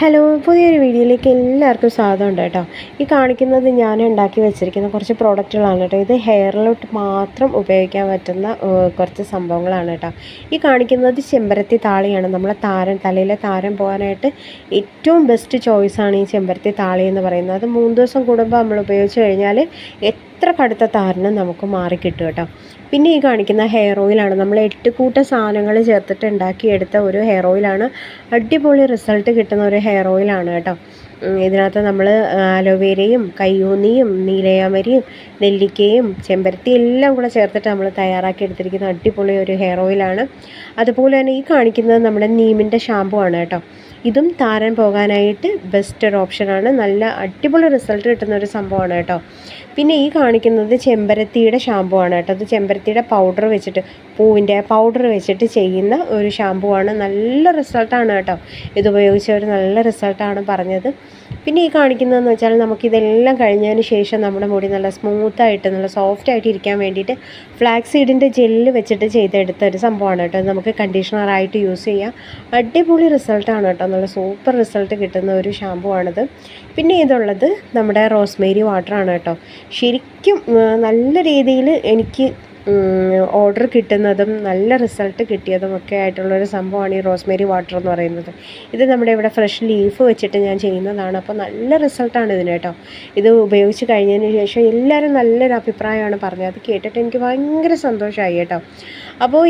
Hello പുതിയൊരു വീഡിയോയിലേക്ക് എല്ലാവർക്കും സ്വാഗതം ഉണ്ട് കേട്ടോ. ഈ കാണിക്കുന്നത് ഞാൻ ഉണ്ടാക്കി വെച്ചിരിക്കുന്ന കുറച്ച് പ്രോഡക്റ്റുകളാണ് കേട്ടോ. ഇത് ഹെയറിലോട്ട് മാത്രം ഉപയോഗിക്കാൻ പറ്റുന്ന കുറച്ച് സംഭവങ്ങളാണ് കേട്ടോ. ഈ കാണിക്കുന്നത് ചെമ്പരത്തി താളിയാണ്. നമ്മളെ താരൻ തലയിലെ താരം പോകാനായിട്ട് ഏറ്റവും ബെസ്റ്റ് ചോയ്സാണ് ഈ ചെമ്പരത്തി താളി എന്ന് പറയുന്നത്. അത് മൂന്ന് ദിവസം കൂടുമ്പോൾ നമ്മൾ ഉപയോഗിച്ച് കഴിഞ്ഞാൽ എത്ര കടുത്ത താരനും നമുക്ക് മാറിക്കിട്ടും കേട്ടോ. പിന്നെ ഈ കാണിക്കുന്ന ഹെയർ ഓയിലാണ് നമ്മൾ എട്ട് കൂട്ട സാധനങ്ങൾ ചേർത്തിട്ട് ഉണ്ടാക്കിയെടുത്ത ഒരു ഹെയർ ഓയിലാണ് അടിപൊളി റിസൾട്ട് കിട്ടുന്ന ഒരു ഹെയർ ഓയിലാണ് കേട്ടോ. ഇതിനകത്ത് നമ്മൾ അലോവേരയും കയ്യൂന്നിയും നീലയാമരിയും നെല്ലിക്കയും ചെമ്പരത്തി എല്ലാം കൂടെ ചേർത്തിട്ട് നമ്മൾ തയ്യാറാക്കി എടുത്തിരിക്കുന്ന അടിപൊളി ഒരു ഹെയർ ഓയിലാണ് അതുപോലെ തന്നെ ഈ കാണിക്കുന്നത് നമ്മുടെ നീമിന്റെ ഷാമ്പു ആണ് കേട്ടോ. ഇതും താരൻ പോകാനായിട്ട് ബെസ്റ്റ് ഒരു ഓപ്ഷനാണ് നല്ല അടിപൊളി റിസൾട്ട് കിട്ടുന്ന ഒരു സംഭവമാണ് കേട്ടോ. പിന്നെ ഈ കാണിക്കുന്നത് ചെമ്പരത്തിയുടെ ഷാമ്പു ആണ് കേട്ടോ. അത് ചെമ്പരത്തിയുടെ പൗഡർ വെച്ചിട്ട് പൂവിന്റെ പൗഡർ വെച്ചിട്ട് ചെയ്യുന്ന ഒരു ഷാമ്പു ആണ്. നല്ല റിസൾട്ടാണ് കേട്ടോ. ഇത് ഉപയോഗിച്ചവർ നല്ല റിസൾട്ടാണ് പറഞ്ഞത്. പിന്നെ ഈ കാണിക്കുന്നതെന്ന് വെച്ചാൽ നമുക്കിതെല്ലാം കഴിഞ്ഞതിന് ശേഷം നമ്മുടെ മുടി നല്ല സ്മൂത്തായിട്ട് നല്ല സോഫ്റ്റ് ആയിട്ട് ഇരിക്കാൻ വേണ്ടിയിട്ട് ഫ്ലാക്സ് സീഡിന്റെ ജെല്ല് വെച്ചിട്ട് ചെയ്തെടുത്ത ഒരു സംഭവമാണ് കേട്ടോ. നമുക്ക് കണ്ടീഷണറായിട്ട് യൂസ് ചെയ്യാം. അടിപൊളി റിസൾട്ടാണ് കേട്ടോ. നല്ല സൂപ്പർ റിസൾട്ട് കിട്ടുന്ന ഒരു ഷാമ്പു ആണിത്. പിന്നെ ഇതുള്ളത് നമ്മുടെ റോസ്മേരി വാട്ടറാണ് കേട്ടോ. ശരിക്കും നല്ല രീതിയിൽ എനിക്ക് ഓർഡർ കിട്ടുന്നതും നല്ല റിസൾട്ട് കിട്ടിയതും ഒക്കെ ആയിട്ടുള്ളൊരു സംഭവമാണ് ഈ റോസ്മേരി വാട്ടർ എന്ന് പറയുന്നത്. ഇത് നമ്മുടെ ഇവിടെ ഫ്രഷ് ലീഫ് വെച്ചിട്ട് ഞാൻ ചെയ്യുന്നതാണ്. അപ്പോൾ നല്ല റിസൾട്ടാണ് ഇതിന് കേട്ടോ. ഇത് ഉപയോഗിച്ച് കഴിഞ്ഞതിന് ശേഷം എല്ലാവരും നല്ലൊരു അഭിപ്രായമാണ് പറഞ്ഞത്. അത് കേട്ടിട്ട് എനിക്ക് ഭയങ്കര സന്തോഷമായി കേട്ടോ. അപ്പോൾ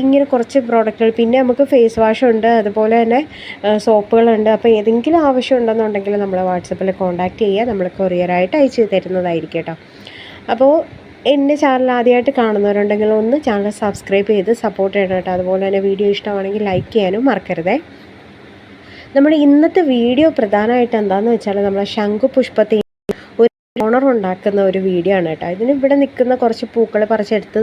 ഇങ്ങനെ കുറച്ച് പ്രോഡക്റ്റുകൾ പിന്നെ നമുക്ക് ഫേസ് വാഷ് ഉണ്ട് അതുപോലെ തന്നെ സോപ്പുകളുണ്ട് അപ്പോൾ ഏതെങ്കിലും ആവശ്യം ഉണ്ടെന്നുണ്ടെങ്കിൽ നമ്മളെ വാട്സപ്പിൽ കോൺടാക്റ്റ് ചെയ്യുക. നമ്മൾ കൊറിയറായിട്ട് അയച്ച് തരുന്നതായിരിക്കും കേട്ടോ. അപ്പോൾ എന്റെ ചാനൽ ആദ്യമായിട്ട് കാണുന്നവരുണ്ടെങ്കിൽ ഒന്ന് ചാനൽ സബ്സ്ക്രൈബ് ചെയ്ത് സപ്പോർട്ട് ചെയ്യണം കേട്ടോ. അതുപോലെ തന്നെ വീഡിയോ ഇഷ്ടമാണെങ്കിൽ ലൈക്ക് ചെയ്യാനും മറക്കരുതേ. നമ്മുടെ ഇന്നത്തെ വീഡിയോ പ്രധാനമായിട്ട് എന്താണെന്ന് വെച്ചാൽ നമ്മളെ ശംഖുപുഷ്പത്തെ ഓണർ ഉണ്ടാക്കുന്ന ഒരു വീഡിയോ ആണ് കേട്ടോ. ഇതിന് ഇവിടെ നിൽക്കുന്ന കുറച്ച് പൂക്കൾ പറിച്ചെടുത്ത്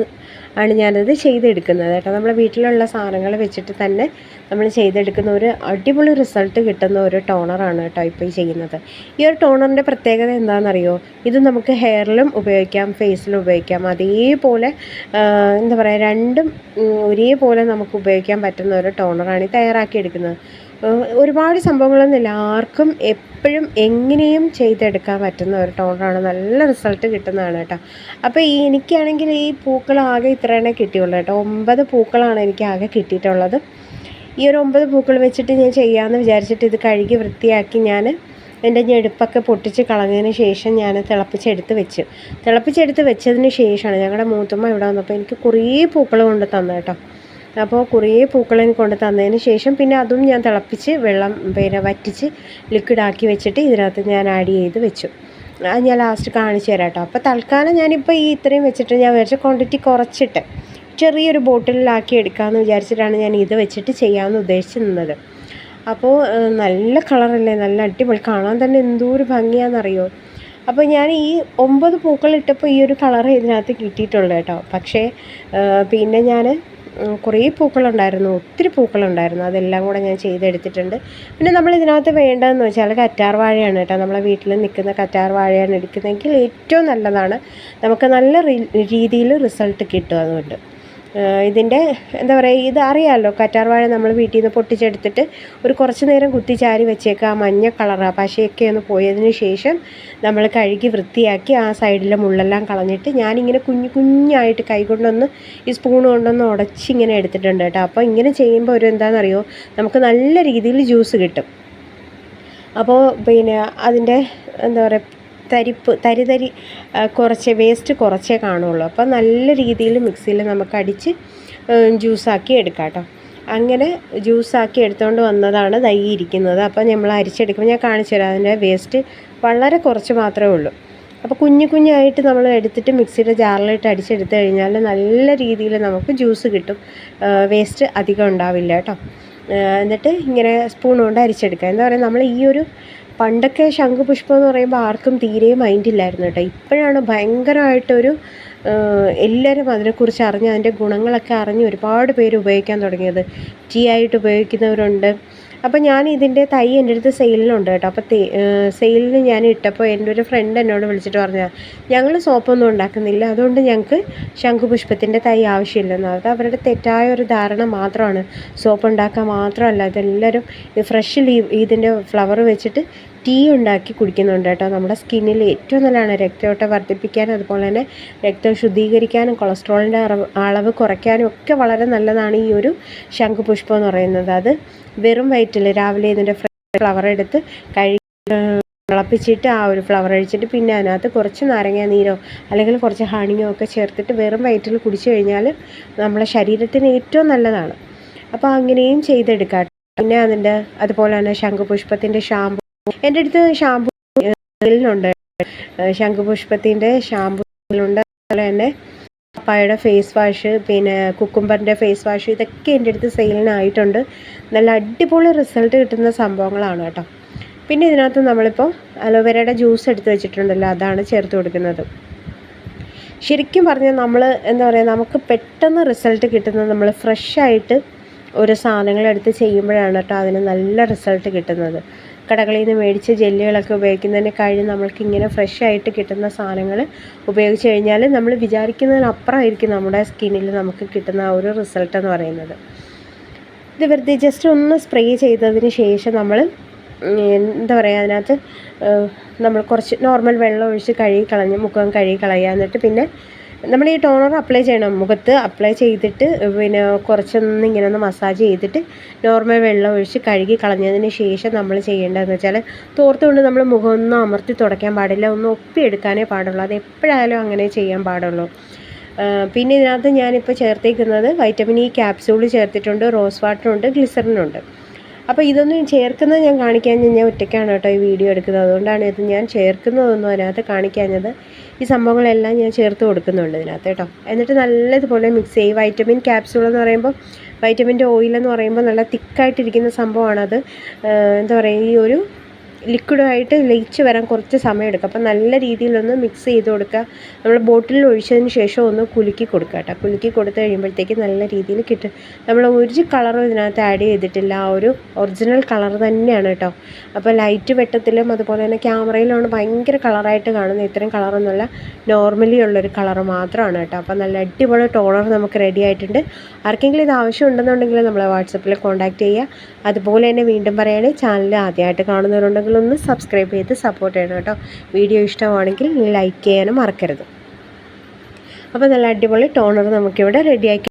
ആണ് ഞാനത് ചെയ്തെടുക്കുന്നത് കേട്ടോ. നമ്മുടെ വീട്ടിലുള്ള സാധനങ്ങൾ വെച്ചിട്ട് തന്നെ നമ്മൾ ചെയ്തെടുക്കുന്ന ഒരു അടിപൊളി റിസൾട്ട് കിട്ടുന്ന ഒരു ടോണറാണ് കേട്ടോ ഇപ്പോൾ ചെയ്യുന്നത്. ഈ ഒരു ടോണറിന്റെ പ്രത്യേകത എന്താണെന്നറിയോ? ഇത് നമുക്ക് ഹെയറിലും ഉപയോഗിക്കാം ഫേസിലും ഉപയോഗിക്കാം. അതേപോലെ എന്താ പറയുക രണ്ടും ഒരേപോലെ നമുക്ക് ഉപയോഗിക്കാൻ പറ്റുന്ന ഒരു ടോണറാണ് ഈ തയ്യാറാക്കിയെടുക്കുന്നത്. ഒരുപാട് സംഭവങ്ങളൊന്നുമില്ല. ആർക്കും എപ്പോഴും എങ്ങനെയും ചെയ്തെടുക്കാൻ പറ്റുന്ന ഒരു ടോണറാണ് നല്ല റിസൾട്ട് കിട്ടുന്നതാണ് കേട്ടോ. അപ്പോൾ ഈ എനിക്കാണെങ്കിൽ ഈ പൂക്കൾ ആകെ ഇത്രയാണേ കിട്ടിയുള്ളൂ കേട്ടോ. ഒമ്പത് പൂക്കളാണ് എനിക്ക് ആകെ കിട്ടിയിട്ടുള്ളത്. ഈ ഒരു ഒമ്പത് പൂക്കൾ വെച്ചിട്ട് ഞാൻ ചെയ്യാമെന്ന് വിചാരിച്ചിട്ട് ഇത് കഴുകി വൃത്തിയാക്കി ഞാൻ എന്റെ ഞെടുപ്പൊക്കെ പൊട്ടിച്ച് കളഞ്ഞതിന് ശേഷം ഞാൻ തിളപ്പിച്ചെടുത്ത് വെച്ചു. തിളപ്പിച്ചെടുത്ത് വെച്ചതിന് ശേഷമാണ് ഞങ്ങളുടെ മൂത്തുമ്മ ഇവിടെ വന്നപ്പോൾ എനിക്ക് കുറേ പൂക്കൾ കൊണ്ട് തന്നു കേട്ടോ. അപ്പോൾ കുറേ പൂക്കളെ കൊണ്ട് തന്നതിന് ശേഷം പിന്നെ അതും ഞാൻ തിളപ്പിച്ച് വെള്ളം പിന്നെ വറ്റിച്ച് ലിക്വിഡാക്കി വെച്ചിട്ട് ഇതിനകത്ത് ഞാൻ ആഡ് ചെയ്ത് വെച്ചു. അത് ഞാൻ ലാസ്റ്റ് കാണിച്ചു തരാം കേട്ടോ. അപ്പോൾ തൽക്കാലം ഞാനിപ്പോൾ ഈ ഇത്രയും വെച്ചിട്ട് ഞാൻ വിചാരിച്ച ക്വാണ്ടിറ്റി കുറച്ചിട്ട് ചെറിയൊരു ബോട്ടിലാക്കി എടുക്കാമെന്ന് വിചാരിച്ചിട്ടാണ് ഞാൻ ഇത് വെച്ചിട്ട് ചെയ്യാമെന്ന് ഉദ്ദേശിച്ചിരുന്നത് അപ്പോൾ നല്ല കളറല്ലേ നല്ല അടിപൊളി. കാണാൻ തന്നെ എന്തോ ഒരു ഭംഗിയാണെന്നറിയോ? അപ്പോൾ ഞാൻ ഈ ഒമ്പത് പൂക്കളിട്ടപ്പോൾ ഈ ഒരു കളർ ഇതിനകത്ത് കിട്ടിയിട്ടുള്ളൂ കേട്ടോ. പക്ഷേ പിന്നെ ഞാൻ കുറേ പൂക്കളുണ്ടായിരുന്നു ഒത്തിരി പൂക്കളുണ്ടായിരുന്നു. അതെല്ലാം കൂടെ ഞാൻ ചെയ്തെടുത്തിട്ടുണ്ട്. പിന്നെ നമ്മൾ ഇതിനകത്ത് വേണ്ടതെന്ന് വെച്ചാൽ കറ്റാർ വാഴയാണ് കേട്ടോ. നമ്മളെ വീട്ടിൽ നിൽക്കുന്ന കറ്റാർ വാഴയാണ് എടുക്കുന്നതെങ്കിൽ ഏറ്റവും നല്ലതാണ്. നമുക്ക് നല്ല രീതിയിൽ റിസൾട്ട് കിട്ടും അതുകൊണ്ട്. ഇതിന്റെ എന്താ പറയുക ഇത് അറിയാമല്ലോ കറ്റാർവാഴ നമ്മൾ വീട്ടിൽ നിന്ന് പൊട്ടിച്ചെടുത്തിട്ട് ഒരു കുറച്ച് നേരം കുത്തിച്ചാരി വെച്ചേക്കുക ആ മഞ്ഞ കളറാ പശയൊക്കെ ഒന്ന് പോയതിന് ശേഷം നമ്മൾ കഴുകി വൃത്തിയാക്കി ആ സൈഡിലെ മുള്ളെല്ലാം കളഞ്ഞിട്ട് ഞാനിങ്ങനെ കുഞ്ഞു കുഞ്ഞായിട്ട് കൈകൊണ്ടൊന്ന് ഈ സ്പൂൺ കൊണ്ടൊന്ന് ഉടച്ചിങ്ങനെ എടുത്തിട്ടുണ്ട് കേട്ടോ. അപ്പോൾ ഇങ്ങനെ ചെയ്യുമ്പോൾ ഒരു എന്താണെന്നറിയോ നമുക്ക് നല്ല രീതിയിൽ ജ്യൂസ് കിട്ടും. അപ്പോൾ പിന്നെ അതിന്റെ എന്താ പറയുക തരിപ്പ് തരി തരി ആ, കുറച്ച് വേസ്റ്റ് കുറച്ചേ കാണുള്ളൂ. അപ്പോൾ നല്ല രീതിയിൽ മിക്സിയിൽ നമുക്ക് അടിച്ച് ജ്യൂസാക്കി എടുക്കാം കേട്ടോ അങ്ങനെ ജ്യൂസാക്കി എടുത്തുകൊണ്ട് വന്നതാണ് ദൈ ഇരിക്കുന്നത്. അപ്പോൾ നമ്മൾ അരിച്ചെടുക്കുമ്പോൾ ഞാൻ കാണിച്ചു തരാം അതിന്റെ വേസ്റ്റ് വളരെ കുറച്ച് മാത്രമേ ഉള്ളൂ. അപ്പോൾ കുഞ്ഞു കുഞ്ഞായിട്ട് നമ്മൾ എടുത്തിട്ട് മിക്സിയുടെ ജാറിലിട്ട് അടിച്ചെടുത്ത് കഴിഞ്ഞാൽ നല്ല രീതിയിൽ നമുക്ക് ജ്യൂസ് കിട്ടും. വേസ്റ്റ് അധികം ഉണ്ടാവില്ല കേട്ടോ എന്നിട്ട് ഇങ്ങനെ സ്പൂൺ കൊണ്ട് അരിച്ചെടുക്കുക. എന്താ പറയുക നമ്മൾ ഈ ഒരു പണ്ടൊക്കെ ശംഖുപുഷ്പം എന്ന് പറയുമ്പോൾ ആർക്കും തീരെ മൈൻഡില്ലായിരുന്നു കേട്ടോ. ഇപ്പോഴാണ് ഭയങ്കരമായിട്ടൊരു എല്ലാവരും അതിനെക്കുറിച്ച് അറിഞ്ഞ് അതിന്റെ ഗുണങ്ങളൊക്കെ അറിഞ്ഞ് ഒരുപാട് പേര് ഉപയോഗിക്കാൻ തുടങ്ങിയത്. ടീ ആയിട്ട് ഉപയോഗിക്കുന്നവരുണ്ട്. അപ്പോൾ ഞാൻ ഇതിന്റെ തൈ എന്റെ അടുത്ത് സെയിലിനുണ്ട് കേട്ടോ. അപ്പോൾ സെയിലിന് ഞാൻ ഇട്ടപ്പോൾ എന്റെ ഒരു ഫ്രണ്ട് എന്നോട് വിളിച്ചിട്ട് പറഞ്ഞാൽ ഞങ്ങൾ സോപ്പൊന്നും ഉണ്ടാക്കുന്നില്ല. അതുകൊണ്ട് ഞങ്ങൾക്ക് ശംഖുപുഷ്പത്തിന്റെ തൈ ആവശ്യമില്ലെന്ന്. അത് അവരുടെ തെറ്റായ ഒരു ധാരണ മാത്രമാണ്. സോപ്പ് ഉണ്ടാക്കാൻ മാത്രമല്ല ഇതെല്ലാവരും ഫ്രഷ് ലീവ് ഇതിന്റെ ഫ്ലവർ വെച്ചിട്ട് ടീ ഉണ്ടാക്കി കുടിക്കുന്നുണ്ട് കേട്ടോ. നമ്മുടെ സ്കിന്നിൽ ഏറ്റവും നല്ലതാണ് രക്തയോട്ടം വർദ്ധിപ്പിക്കാനും അതുപോലെ തന്നെ രക്തം ശുദ്ധീകരിക്കാനും കൊളസ്ട്രോളിന്റെ അളവ് കുറയ്ക്കാനും ഒക്കെ വളരെ നല്ലതാണ് ഈ ഒരു ശംഖുപുഷ്പം എന്ന് പറയുന്നത്. അത് വെറും വയറ്റിൽ രാവിലെ ഇതിന്റെ ഫ്ലവർ എടുത്ത് കഴി തിളപ്പിച്ചിട്ട് ആ ഒരു ഫ്ലവർ അഴിച്ചിട്ട് പിന്നെ അതിനകത്ത് കുറച്ച് നാരങ്ങ നീരോ അല്ലെങ്കിൽ കുറച്ച് ഹണിയോ ഒക്കെ ചേർത്തിട്ട് വെറും വയറ്റിൽ കുടിച്ചു കഴിഞ്ഞാൽ നമ്മളെ ശരീരത്തിന് ഏറ്റവും നല്ലതാണ്. അപ്പോൾ അങ്ങനെയും ചെയ്തെടുക്കാം. പിന്നെ അതിന്റെ അതുപോലെ തന്നെ ശംഖുപുഷ്പത്തിന്റെ ഷാമ്പു എന്റെ അടുത്ത് ഷാമ്പു ഉണ്ട്. ശംഖുപുഷ്പത്തിന്റെ ഷാമ്പു ഉണ്ട്. അതുപോലെ തന്നെ പപ്പായയുടെ ഫേസ് വാഷ് പിന്നെ കുക്കുംബറിന്റെ ഫേസ് വാഷ് ഇതൊക്കെ എന്റെ അടുത്ത് സെയിലിനായിട്ടുണ്ട് നല്ല അടിപൊളി റിസൾട്ട് കിട്ടുന്ന സംഭവങ്ങളാണ് കേട്ടോ. പിന്നെ ഇതിനകത്ത് നമ്മളിപ്പോൾ അലോവേരയുടെ ജ്യൂസ് എടുത്ത് വെച്ചിട്ടുണ്ടല്ലോ അതാണ് ചേർത്ത് കൊടുക്കുന്നത്. ശരിക്കും പറഞ്ഞാൽ നമ്മൾ എന്താ പറയുക നമുക്ക് പെട്ടെന്ന് റിസൾട്ട് കിട്ടുന്നത് നമ്മൾ ഫ്രഷായിട്ട് ഒരു സാധനങ്ങളെടുത്ത് ചെയ്യുമ്പോഴാണ് കേട്ടോ അതിന് നല്ല റിസൾട്ട് കിട്ടുന്നത്. കടകളിൽ നിന്ന് മേടിച്ച് ജെല്ലുകളൊക്കെ ഉപയോഗിക്കുന്നതിന് കഴിഞ്ഞ് നമ്മൾക്ക് ഇങ്ങനെ ഫ്രഷ് ആയിട്ട് കിട്ടുന്ന സാധനങ്ങൾ ഉപയോഗിച്ച് കഴിഞ്ഞാൽ നമ്മൾ വിചാരിക്കുന്നതിനപ്പുറമായിരിക്കും നമ്മുടെ സ്കിന്നിൽ നമുക്ക് കിട്ടുന്ന ആ ഒരു റിസൾട്ട് എന്ന് പറയുന്നത്. ഇത് വെറുതെ ജസ്റ്റ് ഒന്ന് സ്പ്രേ ചെയ്തതിന് ശേഷം നമ്മൾ എന്താ പറയുക അതിനകത്ത് നമ്മൾ കുറച്ച് നോർമൽ വെള്ളം ഒഴിച്ച് കഴുകി കളഞ്ഞ് മുഖം കഴുകി കളയുക എന്നിട്ട് പിന്നെ നമ്മൾ ഈ ടോണർ അപ്ലൈ ചെയ്യണം. മുഖത്ത് അപ്ലൈ ചെയ്തിട്ട് പിന്നെ കുറച്ചൊന്ന് ഇങ്ങനെ ഒന്ന് മസാജ് ചെയ്തിട്ട് നോർമൽ വെള്ളം ഒഴിച്ച് കഴുകി കളഞ്ഞതിന് ശേഷം നമ്മൾ ചെയ്യേണ്ടതെന്ന് വെച്ചാൽ തോർത്തുകൊണ്ട് നമ്മൾ മുഖം ഒന്നും അമർത്തി തുടയ്ക്കാൻ പാടില്ല. ഒന്ന് ഒപ്പിയെടുക്കാനേ പാടുള്ളൂ. അത് എപ്പോഴായാലും അങ്ങനെ ചെയ്യാൻ പാടുള്ളൂ. പിന്നെ ഇതിനകത്ത് ഞാനിപ്പോൾ ചേർത്തേക്കുന്നത് വൈറ്റമിൻ ഇ ക്യാപ്സൂൾ ചേർത്തിട്ടുണ്ട് റോസ് വാട്ടറുണ്ട് ഗ്ലിസറിനുണ്ട് അപ്പോൾ ഇതൊന്നും ചേർക്കുന്നത് ഞാൻ കാണിക്കാൻ ഞാൻ ഒറ്റയ്ക്കാണ് കേട്ടോ ഈ വീഡിയോ എടുക്കുന്നത്. അതുകൊണ്ടാണ് ഇത് ഞാൻ ചേർക്കുന്നതൊന്നും അതിനകത്ത് കാണിക്കാഞ്ഞത്. ഈ സംഭവങ്ങളെല്ലാം ഞാൻ ചേർത്ത് കൊടുക്കുന്നുണ്ട് ഇതിനകത്ത് കേട്ടോ. എന്നിട്ട് നല്ലതുപോലെ മിക്സ് ചെയ്യും. വൈറ്റമിൻ ക്യാപ്സ്യൂൾ എന്ന് പറയുമ്പോൾ വൈറ്റമിന്റെ ഓയിൽ എന്ന് പറയുമ്പോൾ നല്ല തിക്കായിട്ടിരിക്കുന്ന സംഭവമാണത്. എന്താ പറയുക ഈ ഒരു ലിക്വിഡായിട്ട് ലയിച്ച് വരാൻ കുറച്ച് സമയം എടുക്കുക അപ്പം നല്ല രീതിയിലൊന്ന് മിക്സ് ചെയ്ത് കൊടുക്കുക. നമ്മൾ ബോട്ടിലിൽ ഒഴിച്ചതിന് ശേഷം ഒന്ന് കുലുക്കി കൊടുക്കുക കേട്ടോ. കുലുക്കി കൊടുത്തു കഴിയുമ്പോഴത്തേക്ക് നല്ല രീതിയിൽ കിട്ടും. നമ്മൾ ഒരു കളറും ഇതിനകത്ത് ആഡ് ചെയ്തിട്ടില്ല. ആ ഒരു ഒറിജിനൽ കളർ തന്നെയാണ് കേട്ടോ. അപ്പോൾ ലൈറ്റ് വെട്ടത്തിലും അതുപോലെ തന്നെ ക്യാമറയിലാണ് ഭയങ്കര കളറായിട്ട് കാണുന്നത്. ഇത്രയും കളറൊന്നുമല്ല നോർമലി ഉള്ളൊരു കളർ മാത്രമാണ് കേട്ടോ. അപ്പോൾ നല്ല അടിപൊളി ടോണർ നമുക്ക് റെഡി ആയിട്ടുണ്ട്. ആർക്കെങ്കിലും ഇത് ആവശ്യം ഉണ്ടെന്നുണ്ടെങ്കിൽ നമ്മളെ വാട്സപ്പിൽ കോൺടാക്റ്റ് ചെയ്യുക. അതുപോലെ തന്നെ വീണ്ടും പറയുകയാണെങ്കിൽ ചാനൽ ആദ്യമായിട്ട് കാണുന്നവരുണ്ടെങ്കിൽ ഒന്ന് സബ്സ്ക്രൈബ് ചെയ്ത് സപ്പോർട്ട് ചെയ്യണം കേട്ടോ. വീഡിയോ ഇഷ്ടമാണെങ്കിൽ ലൈക്ക് ചെയ്യാനും മറക്കരുത്. അപ്പോൾ നല്ല അടിപൊളി ടോണർ നമുക്കിവിടെ റെഡിയാക്കി